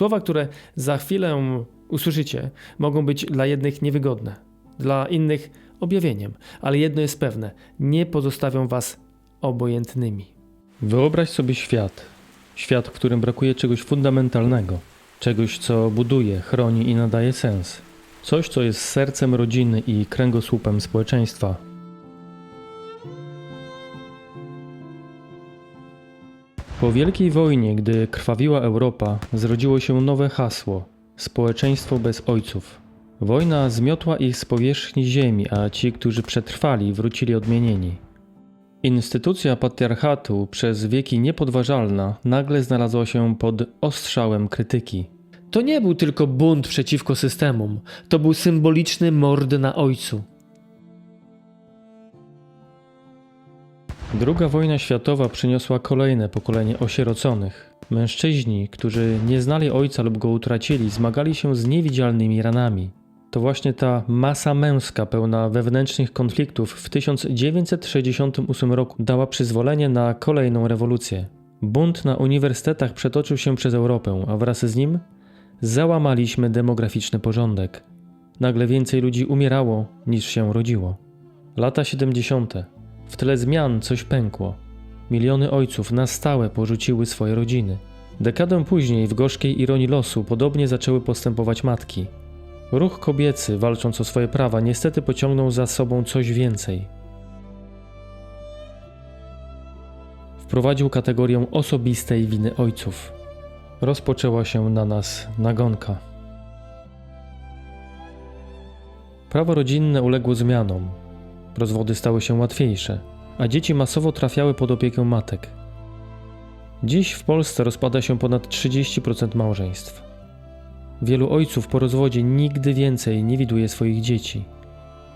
Słowa, które za chwilę usłyszycie, mogą być dla jednych niewygodne, dla innych objawieniem, ale jedno jest pewne: nie pozostawią was obojętnymi. Wyobraź sobie świat. Świat, w którym brakuje czegoś fundamentalnego, czegoś, co buduje, chroni i nadaje sens. Coś, co jest sercem rodziny i kręgosłupem społeczeństwa. Po Wielkiej Wojnie, gdy krwawiła Europa, zrodziło się nowe hasło społeczeństwo bez ojców. Wojna zmiotła ich z powierzchni ziemi, a ci, którzy przetrwali, wrócili odmienieni. Instytucja patriarchatu, przez wieki niepodważalna, nagle znalazła się pod ostrzałem krytyki. To nie był tylko bunt przeciwko systemom, to był symboliczny mord na ojcu. Druga wojna światowa przyniosła kolejne pokolenie osieroconych. Mężczyźni, którzy nie znali ojca lub go utracili, zmagali się z niewidzialnymi ranami. To właśnie ta masa męska pełna wewnętrznych konfliktów w 1968 roku dała przyzwolenie na kolejną rewolucję. Bunt na uniwersytetach przetoczył się przez Europę, a wraz z nim załamaliśmy demograficzny porządek. Nagle więcej ludzi umierało niż się rodziło. Lata 70. W tle zmian coś pękło. Miliony ojców na stałe porzuciły swoje rodziny. Dekadę później, w gorzkiej ironii losu, podobnie zaczęły postępować matki. Ruch kobiecy, walcząc o swoje prawa, niestety pociągnął za sobą coś więcej. Wprowadził kategorię osobistej winy ojców. Rozpoczęła się na nas nagonka. Prawo rodzinne uległo zmianom. Rozwody stały się łatwiejsze, a dzieci masowo trafiały pod opiekę matek. Dziś w Polsce rozpada się ponad 30% małżeństw. Wielu ojców po rozwodzie nigdy więcej nie widuje swoich dzieci.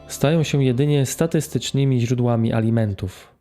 Stają się jedynie statystycznymi źródłami alimentów.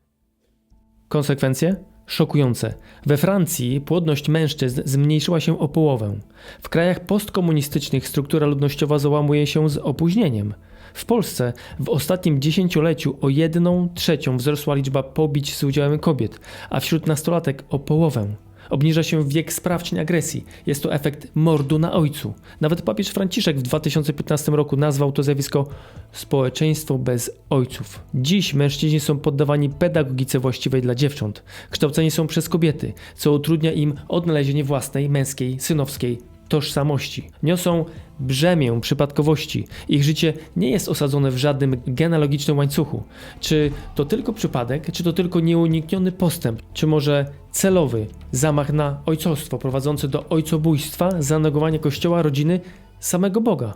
Konsekwencje? Szokujące. We Francji płodność mężczyzn zmniejszyła się o połowę. W krajach postkomunistycznych struktura ludnościowa załamuje się z opóźnieniem. W Polsce w ostatnim dziesięcioleciu o jedną trzecią wzrosła liczba pobić z udziałem kobiet, a wśród nastolatek o połowę. Obniża się wiek sprawczyn agresji. Jest to efekt mordu na ojcu. Nawet papież Franciszek w 2015 roku nazwał to zjawisko społeczeństwo bez ojców. Dziś mężczyźni są poddawani pedagogice właściwej dla dziewcząt. Kształceni są przez kobiety, co utrudnia im odnalezienie własnej męskiej, synowskiej tożsamości. Niosą brzemię przypadkowości. Ich życie nie jest osadzone w żadnym genealogicznym łańcuchu. Czy to tylko przypadek, czy to tylko nieunikniony postęp, czy może celowy zamach na ojcostwo prowadzący do ojcobójstwa, zanegowania kościoła, rodziny, samego Boga?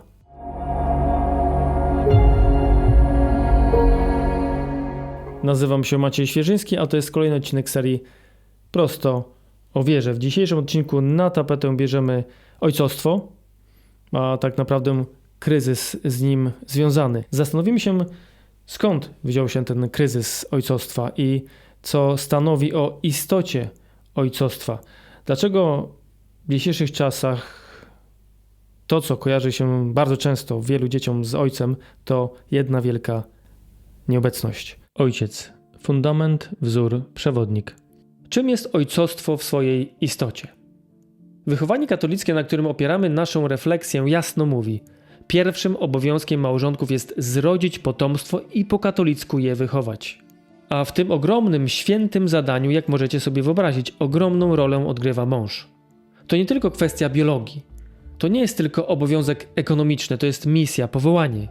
Nazywam się Maciej Świeżyński, a to jest kolejny odcinek serii Prosto o wierze. W dzisiejszym odcinku na tapetę bierzemy ojcostwo, a tak naprawdę kryzys z nim związany. Zastanowimy się, skąd wziął się ten kryzys ojcostwa i co stanowi o istocie ojcostwa. Dlaczego w dzisiejszych czasach to, co kojarzy się bardzo często wielu dzieciom z ojcem, to jedna wielka nieobecność. Ojciec fundament, wzór, przewodnik. Czym jest ojcostwo w swojej istocie? Wychowanie katolickie, na którym opieramy naszą refleksję, jasno mówi: pierwszym obowiązkiem małżonków jest zrodzić potomstwo i po katolicku je wychować. A w tym ogromnym, świętym zadaniu, jak możecie sobie wyobrazić, ogromną rolę odgrywa mąż. To nie tylko kwestia biologii. To nie jest tylko obowiązek ekonomiczny, to jest misja, powołanie.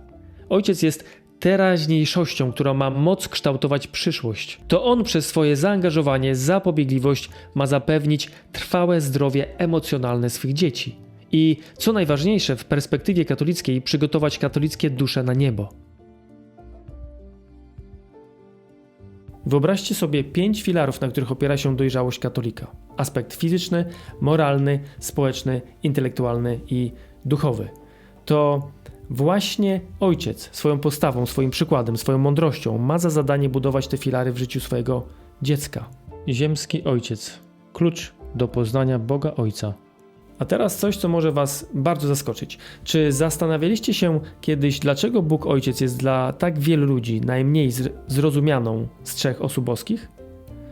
Ojciec jest teraźniejszością, która ma moc kształtować przyszłość. To on przez swoje zaangażowanie, zapobiegliwość ma zapewnić trwałe zdrowie emocjonalne swych dzieci. I co najważniejsze w perspektywie katolickiej, przygotować katolickie dusze na niebo. Wyobraźcie sobie pięć filarów, na których opiera się dojrzałość katolika: aspekt fizyczny, moralny, społeczny, intelektualny i duchowy. To Właśnie ojciec swoją postawą, swoim przykładem, swoją mądrością ma za zadanie budować te filary w życiu swojego dziecka. Ziemski ojciec. Klucz do poznania Boga Ojca. A teraz coś, co może Was bardzo zaskoczyć. Czy zastanawialiście się kiedyś, dlaczego Bóg Ojciec jest dla tak wielu ludzi najmniej zrozumianą z trzech osób boskich?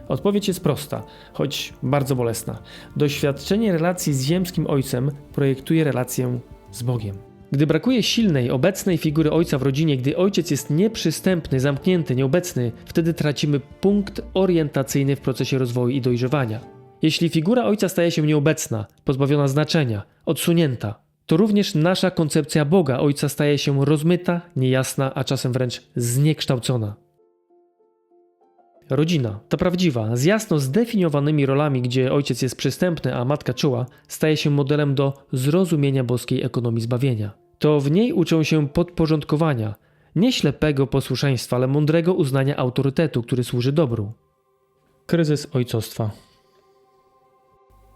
Odpowiedź jest prosta, choć bardzo bolesna. Doświadczenie relacji z ziemskim ojcem projektuje relację z Bogiem. Gdy brakuje silnej, obecnej figury ojca w rodzinie, gdy ojciec jest nieprzystępny, zamknięty, nieobecny, wtedy tracimy punkt orientacyjny w procesie rozwoju i dojrzewania. Jeśli figura ojca staje się nieobecna, pozbawiona znaczenia, odsunięta, to również nasza koncepcja Boga ojca staje się rozmyta, niejasna, a czasem wręcz zniekształcona. Rodzina, ta prawdziwa, z jasno zdefiniowanymi rolami, gdzie ojciec jest przystępny, a matka czuła, staje się modelem do zrozumienia boskiej ekonomii zbawienia. To w niej uczą się podporządkowania, nie ślepego posłuszeństwa, ale mądrego uznania autorytetu, który służy dobru. Kryzys ojcostwa.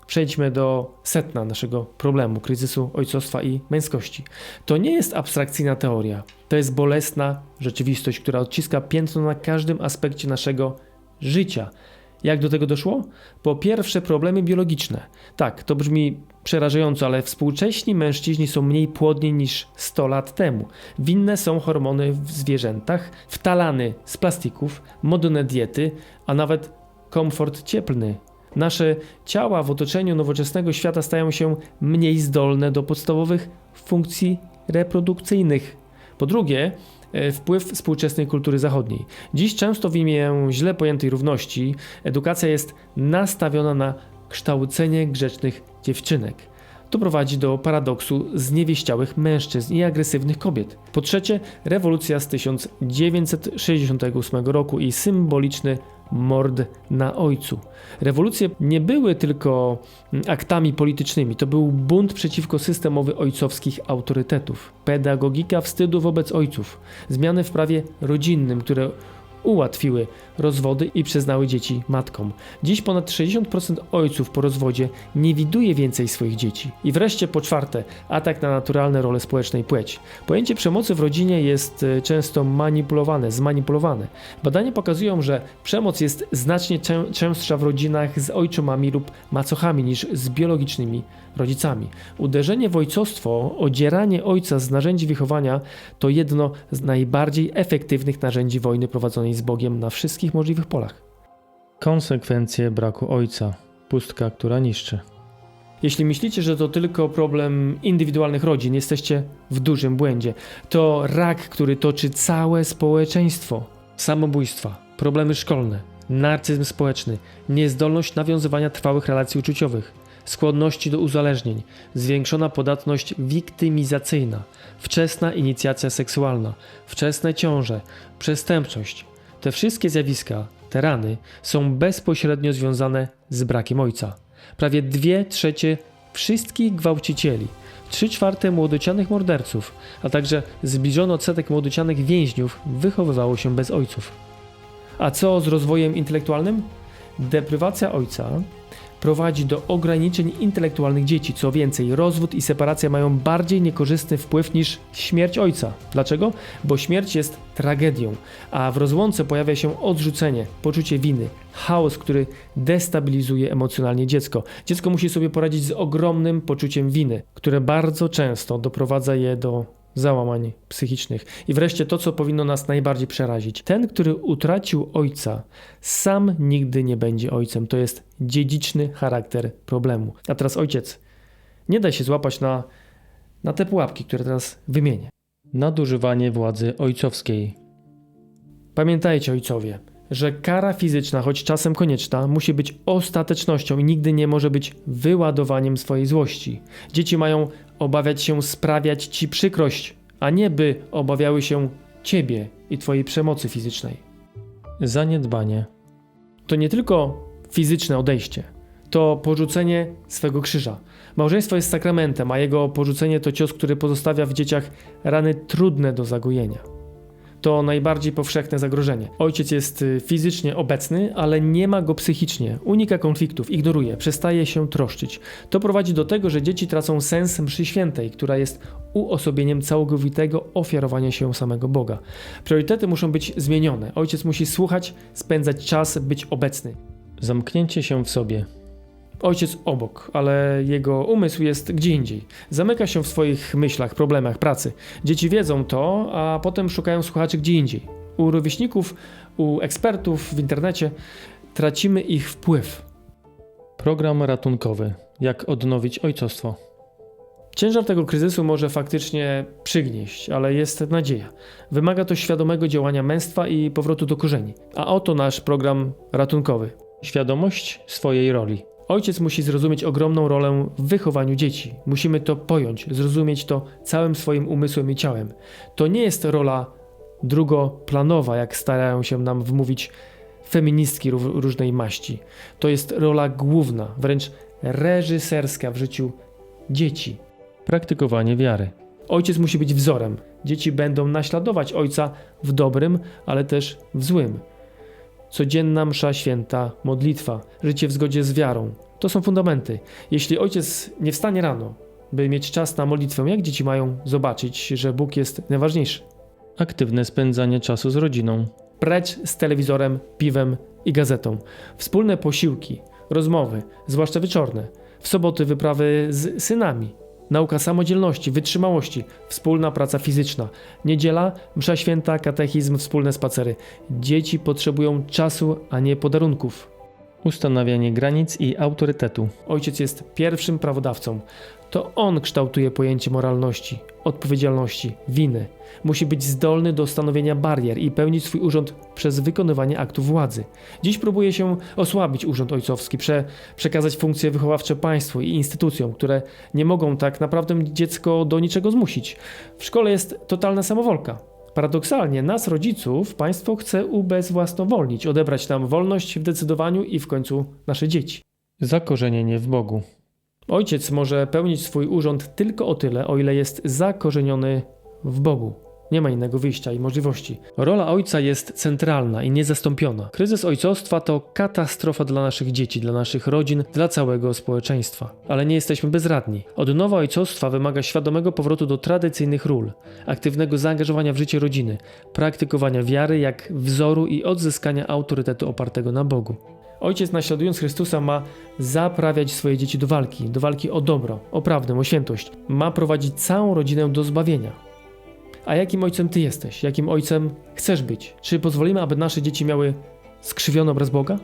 Przejdźmy do setna naszego problemu kryzysu ojcostwa i męskości. To nie jest abstrakcyjna teoria, to jest bolesna rzeczywistość, która odciska piętno na każdym aspekcie naszego życia. Jak do tego doszło? Po pierwsze, problemy biologiczne. Tak, to brzmi przerażająco, ale współcześni mężczyźni są mniej płodni niż 100 lat temu. Winne są hormony w zwierzętach, wtalany z plastików, modne diety, a nawet komfort cieplny Nasze ciała w otoczeniu nowoczesnego świata stają się mniej zdolne do podstawowych funkcji reprodukcyjnych. Po drugie, e, wpływ współczesnej kultury zachodniej. Dziś często w imię źle pojętej równości edukacja jest nastawiona na kształcenie grzecznych dziewczynek. To prowadzi do paradoksu zniewieściałych mężczyzn i agresywnych kobiet. Po trzecie, rewolucja z 1968 roku i symboliczny mord na ojcu. Rewolucje nie były tylko aktami politycznymi, to był bunt przeciwko systemowi ojcowskich autorytetów, pedagogika wstydu wobec ojców, zmiany w prawie rodzinnym, które ułatwiły rozwody i przyznały dzieci matkom. Dziś ponad 60% ojców po rozwodzie nie widuje więcej swoich dzieci. I wreszcie po czwarte, atak na naturalne role społeczne i płeć. Pojęcie przemocy w rodzinie jest e, często manipulowane, zmanipulowane. Badania pokazują, że przemoc jest znacznie czę częstsza w rodzinach z ojczomami lub macochami niż z biologicznymi rodzicami. Uderzenie w ojcostwo, odzieranie ojca z narzędzi wychowania to jedno z najbardziej efektywnych narzędzi wojny prowadzonej z Bogiem na wszystkich możliwych polach. Konsekwencje braku ojca. Pustka, która niszczy. Jeśli myślicie, że to tylko problem indywidualnych rodzin, jesteście w dużym błędzie. To rak, który toczy całe społeczeństwo. Samobójstwa, problemy szkolne, narcyzm społeczny, niezdolność nawiązywania trwałych relacji uczuciowych, skłonności do uzależnień, zwiększona podatność wiktymizacyjna, wczesna inicjacja seksualna, wczesne ciąże, przestępczość. Te wszystkie zjawiska, te rany, są bezpośrednio związane z brakiem ojca. Prawie dwie trzecie wszystkich gwałcicieli, trzy czwarte młodocianych morderców, a także zbliżony odsetek młodocianych więźniów wychowywało się bez ojców. A co z rozwojem intelektualnym? Deprywacja ojca prowadzi do ograniczeń intelektualnych dzieci. Co więcej, rozwód i separacja mają bardziej niekorzystny wpływ niż śmierć ojca. Dlaczego? Bo śmierć jest tragedią, a w rozłące pojawia się odrzucenie, poczucie winy, chaos, który destabilizuje emocjonalnie dziecko. Dziecko musi sobie poradzić z ogromnym poczuciem winy, które bardzo często doprowadza je do załamań psychicznych. I wreszcie to, co powinno nas najbardziej przerazić. Ten, który utracił ojca, sam nigdy nie będzie ojcem. To jest dziedziczny charakter problemu. A teraz ojciec. Nie da się złapać na, na te pułapki, które teraz wymienię. Nadużywanie władzy ojcowskiej. Pamiętajcie, ojcowie, że kara fizyczna, choć czasem konieczna, musi być ostatecznością i nigdy nie może być wyładowaniem swojej złości. Dzieci mają obawiać się sprawiać ci przykrość, a nie by obawiały się ciebie i twojej przemocy fizycznej. Zaniedbanie. To nie tylko fizyczne odejście, to porzucenie swego krzyża. Małżeństwo jest sakramentem, a jego porzucenie to cios, który pozostawia w dzieciach rany trudne do zagojenia to najbardziej powszechne zagrożenie. Ojciec jest y, fizycznie obecny, ale nie ma go psychicznie, unika konfliktów, ignoruje, przestaje się troszczyć. To prowadzi do tego, że dzieci tracą sens mszy świętej, która jest uosobieniem całkowitego ofiarowania się samego Boga. Priorytety muszą być zmienione. Ojciec musi słuchać, spędzać czas, być obecny. Zamknięcie się w sobie. Ojciec obok, ale jego umysł jest gdzie indziej. Zamyka się w swoich myślach, problemach, pracy. Dzieci wiedzą to, a potem szukają słuchaczy gdzie indziej. U rówieśników, u ekspertów w internecie. tracimy ich wpływ. Program ratunkowy. Jak odnowić ojcostwo? Ciężar tego kryzysu może faktycznie przygnieść, ale jest nadzieja. Wymaga to świadomego działania męstwa i powrotu do korzeni. A oto nasz program ratunkowy. Świadomość swojej roli. Ojciec musi zrozumieć ogromną rolę w wychowaniu dzieci. Musimy to pojąć, zrozumieć to całym swoim umysłem i ciałem. To nie jest rola drugoplanowa, jak starają się nam wmówić feministki ró- różnej maści. To jest rola główna, wręcz reżyserska w życiu dzieci. Praktykowanie wiary. Ojciec musi być wzorem. Dzieci będą naśladować ojca w dobrym, ale też w złym. Codzienna msza święta, modlitwa, życie w zgodzie z wiarą to są fundamenty. Jeśli ojciec nie wstanie rano, by mieć czas na modlitwę, jak dzieci mają zobaczyć, że Bóg jest najważniejszy? Aktywne spędzanie czasu z rodziną. Precz z telewizorem, piwem i gazetą. Wspólne posiłki, rozmowy, zwłaszcza wieczorne. W soboty wyprawy z synami. Nauka samodzielności, wytrzymałości, wspólna praca fizyczna. Niedziela, msza święta, katechizm, wspólne spacery. Dzieci potrzebują czasu, a nie podarunków. Ustanawianie granic i autorytetu. Ojciec jest pierwszym prawodawcą. To on kształtuje pojęcie moralności, odpowiedzialności, winy. Musi być zdolny do stanowienia barier i pełnić swój urząd przez wykonywanie aktów władzy. Dziś próbuje się osłabić urząd ojcowski, prze, przekazać funkcje wychowawcze państwu i instytucjom, które nie mogą tak naprawdę dziecko do niczego zmusić. W szkole jest totalna samowolka. Paradoksalnie, nas, rodziców, państwo chce ubezwłasnowolnić, odebrać nam wolność w decydowaniu i w końcu nasze dzieci. Zakorzenienie w Bogu. Ojciec może pełnić swój urząd tylko o tyle, o ile jest zakorzeniony w Bogu. Nie ma innego wyjścia i możliwości. Rola ojca jest centralna i niezastąpiona. Kryzys ojcostwa to katastrofa dla naszych dzieci, dla naszych rodzin, dla całego społeczeństwa. Ale nie jesteśmy bezradni. Odnowa ojcostwa wymaga świadomego powrotu do tradycyjnych ról, aktywnego zaangażowania w życie rodziny, praktykowania wiary jak wzoru i odzyskania autorytetu opartego na Bogu. Ojciec naśladując Chrystusa ma zaprawiać swoje dzieci do walki, do walki o dobro, o prawdę, o świętość. Ma prowadzić całą rodzinę do zbawienia. A jakim ojcem ty jesteś? Jakim ojcem chcesz być? Czy pozwolimy, aby nasze dzieci miały skrzywiony obraz Boga?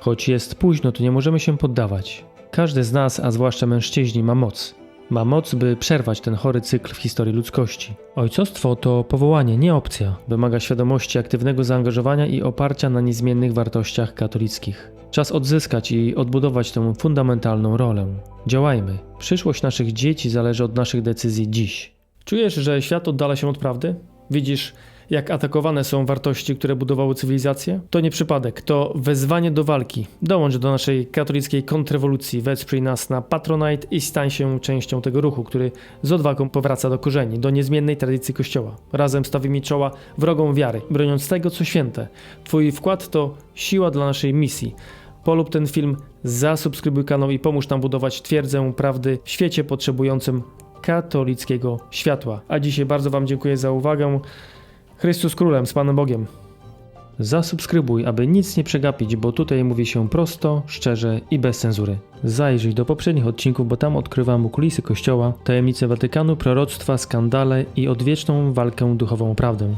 Choć jest późno, to nie możemy się poddawać. Każdy z nas, a zwłaszcza mężczyźni, ma moc. Ma moc, by przerwać ten chory cykl w historii ludzkości. Ojcostwo to powołanie, nie opcja. Wymaga świadomości, aktywnego zaangażowania i oparcia na niezmiennych wartościach katolickich. Czas odzyskać i odbudować tę fundamentalną rolę. Działajmy. Przyszłość naszych dzieci zależy od naszych decyzji dziś. Czujesz, że świat oddala się od prawdy? Widzisz, jak atakowane są wartości, które budowały cywilizację? To nie przypadek, to wezwanie do walki. Dołącz do naszej katolickiej kontrrewolucji, wesprzyj nas na Patronite i stań się częścią tego ruchu, który z odwagą powraca do korzeni, do niezmiennej tradycji Kościoła. Razem stawimy czoła wrogom wiary, broniąc tego, co święte. Twój wkład to siła dla naszej misji. Polub ten film, zasubskrybuj kanał i pomóż nam budować twierdzę prawdy w świecie potrzebującym katolickiego światła. A dzisiaj bardzo Wam dziękuję za uwagę. Chrystus Królem, z Panem Bogiem. Zasubskrybuj, aby nic nie przegapić, bo tutaj mówi się prosto, szczerze i bez cenzury. Zajrzyj do poprzednich odcinków, bo tam odkrywam kulisy Kościoła, tajemnice Watykanu, proroctwa, skandale i odwieczną walkę duchową prawdę.